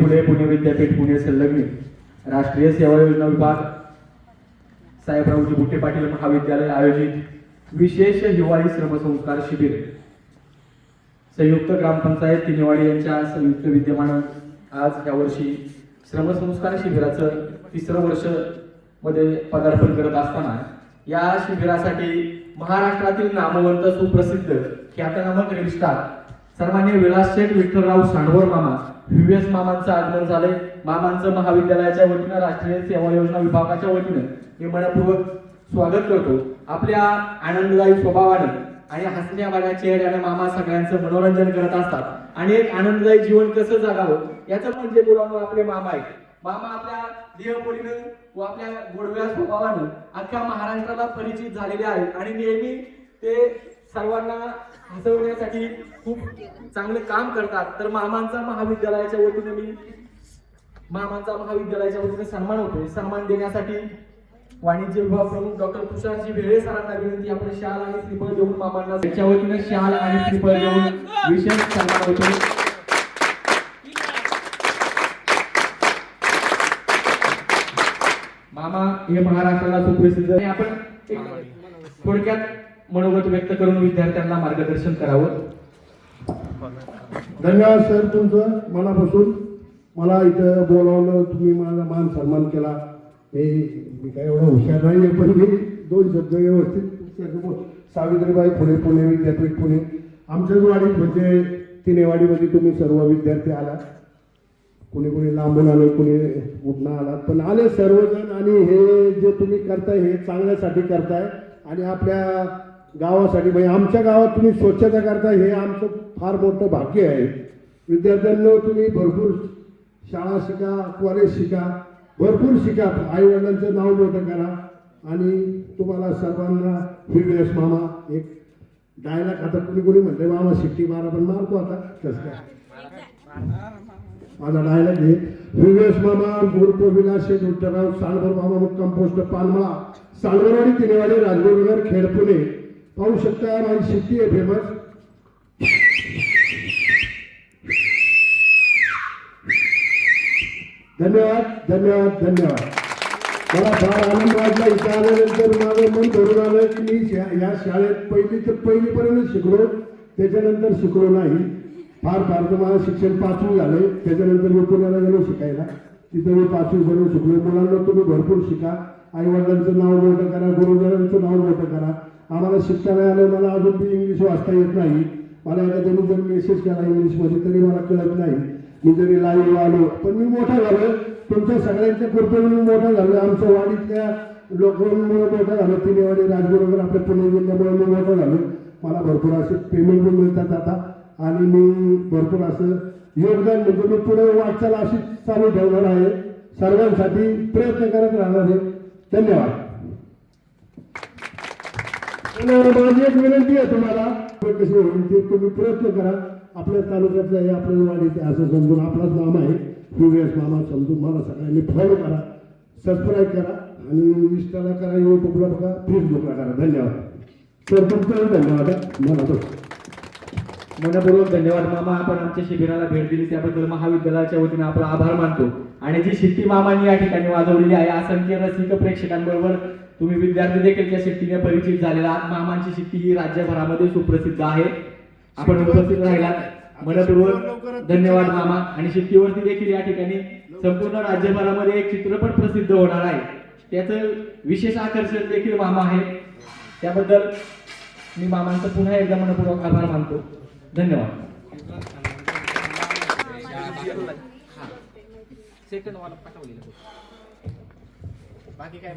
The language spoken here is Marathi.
पुणे पुणे विद्यापीठ पुणे संलग्न राष्ट्रीय सेवा योजना विभाग साहेबरावजी बुट्टे पाटील महाविद्यालय आयोजित विशेष हिवाळी श्रमसंस्कार शिबिर. संयुक्त ग्रामपंचायत तिनेवाडी यांच्या संयुक्त विद्यमानं आज यावर्षी श्रमसंस्कार शिबिराचं तिसरं वर्षमध्ये पदार्पण करत असताना या शिबिरासाठी महाराष्ट्रातील नामवंत सुप्रसिद्ध ख्यातनामक रीलस्टार सन्मान्य विलास शेठ विठ्ठलराव सांडवर मामा व्हीएस मामांचं आगमन झालंय. मामांचं महाविद्यालयाच्या वतीनं राष्ट्रीय सेवा योजना विभागाच्या वतीनं मी मनपूर्वक स्वागत करतो. आपल्या आनंददायी स्वभावानं आणि हसण्या बघा चेहऱ्यानं मामा सगळ्यांचं मनोरंजन करत असतात. आणि एक आनंददायी जीवन कसं जगावं याचं म्हणजे मुलांना आपले मामा आहेत. मामा आपल्या देहपोलीनं व आपल्या गोडव्या स्वभावानं अख्ख्या महाराष्ट्राला परिचित झालेले आहेत. आणि नेहमी ते सर्वांना हसवण्यासाठी खूप चांगले काम करतात. तर मामांचा महाविद्यालयाच्या वतीने मी मामांचा महाविद्यालयाच्या वतीने सन्मान होतोय सन्मान देण्यासाठी वाणिज्य विभाग प्रमुख डॉक्टर तुषारजी भेळे सरांना विनंती. आपण शाल आणि श्रीफळ देऊन मामांना त्याच्या वतीने शाल आणि श्रीफळ देऊन विशेष सन्मान होतो. मामा हे महाराष्ट्राला सुप्रसिद्ध. आपण थोडक्यात मनोगत व्यक्त करून विद्यार्थ्यांना मार्गदर्शन करावं. धन्यवाद सर तुमचं मनापासून. मला इथं बोलावलं तुम्ही माझा मान सन्मान केला. हे मी काय एवढं हुशार नाही आहे पण मी दोन शब्द व्यवस्थित सावित्रीबाई पुणे पुणे विद्यापीठ पुणे. आमच्याच वाडीत म्हणजे तिनेवाडीमध्ये तुम्ही सर्व विद्यार्थी आलात. कोणी कोणी लांबून आले कोणी उठणं आलात. पण आले सर्वजण आणि हे जे तुम्ही करताय हे चांगल्यासाठी करताय. आणि आपल्या गावासाठी म्हणजे आमच्या गावात तुम्ही स्वच्छता करता हे आमचं फार मोठं भाग्य आहे. विद्यार्थ्यांना तुम्ही भरपूर शाळा शिका कॉलेज शिका भरपूर शिका. आई वडिलांचं नाव मोठं करा. आणि तुम्हाला सर्वांना व्हिडिओस मामा एक डायलॉग आता कुणी कोणी म्हणते मामा शिट्टी मारा पण मारतो आता. कसं काय? माझा डायलॉग आहे विवेश मामा गुरुप विलासे शेठ सालभर मामा मुक्काम पोस्ट पानमळा सालभरवाडी तिनेवाडी राजगुरुनगर खेड पुणे. पाहू शकता माझी शेती आहे फेमस धन्यवाद धन्यवाद धन्यवाद. मला फार आनंद वाटला इथं आल्यानंतर माझं मन भरून आलं की मी शा- या शाळेत पहिली तर पहिलीपर्यंत शिकलो त्याच्यानंतर शिकलो नाही. फार फार तर माझं शिक्षण पाचवी झालंय त्याच्यानंतर मी पुण्याला गेलो शिकायला. तिथं मी पाचवीपर्यंत शिकलो. मुलांना तुम्ही भरपूर शिका. आईवडिलांचं नाव मोठं करा गुरुजनांचं नाव मोठं करा. आम्हाला शिकता नाही आलं मला अजून बी इंग्लिश वाचता येत नाही. मला एखाद्याने जर मेसेज केला इंग्लिशमध्ये तरी मला कळत नाही. मी जरी लाईव्ह आलो पण मी मोठा झालो तुमच्या सगळ्यांच्या कृपेने मी मोठा झालो आमच्या वाडीतल्या लोकांमुळे मोठा झालो तिनेवाडी राजबरोबर आपल्या पुणे जिल्ह्यामुळे मी मोठा झालो मला भरपूर असे पेमेंट पण मिळतात आता. आणि मी भरपूर असं योगदान म्हणजे मी पुढे वाटचाल अशी चालू ठेवणार आहे. सर्वांसाठी प्रयत्न करत राहणार आहे. धन्यवाद. माझी एक विनंती आहे तुम्हाला. कशी होईल ते तुम्ही प्रयत्न करा. आपल्या तालुक्यातलं हे आपल्या वाढीचे आहे असं समजून आपलाच नाम आहे. पीव्हीएस मामा समजून मला सगळ्यांनी फॉलो करा. सबस्क्राईब करा आणि इंस्टाला करा युट्यूबला बघा फेसबुकला करा. धन्यवाद. सर तुमचं धन्यवाद आहे. मला तो मनपूर्वक धन्यवाद मामा. आपण आमच्या शिबिराला भेट दिली. त्याबद्दल महाविद्यालयाच्या वतीने आपला आभार मानतो. आणि जी शिट्टी मामांनी या ठिकाणी वाजवलेली आहे असंख्य रसिक प्रेक्षकांबरोबर तुम्ही विद्यार्थी देखील त्या शिट्टीने परिचित झालेला आहात. मामांची शिट्टी ही राज्यभरामध्ये सुप्रसिद्ध आहे. आपण उपस्थित राहिला मनपूर्वक धन्यवाद मामा. आणि शिट्टीवरती देखील या ठिकाणी संपूर्ण राज्यभरामध्ये एक चित्रपट प्रसिद्ध होणार आहे. त्याचं विशेष आकर्षण देखील मामा आहे. त्याबद्दल मी मामांचं पुन्हा एकदा मनपूर्वक आभार मानतो. धन्यवाद. सेकंड वाला पाठवलेलं बाकी काय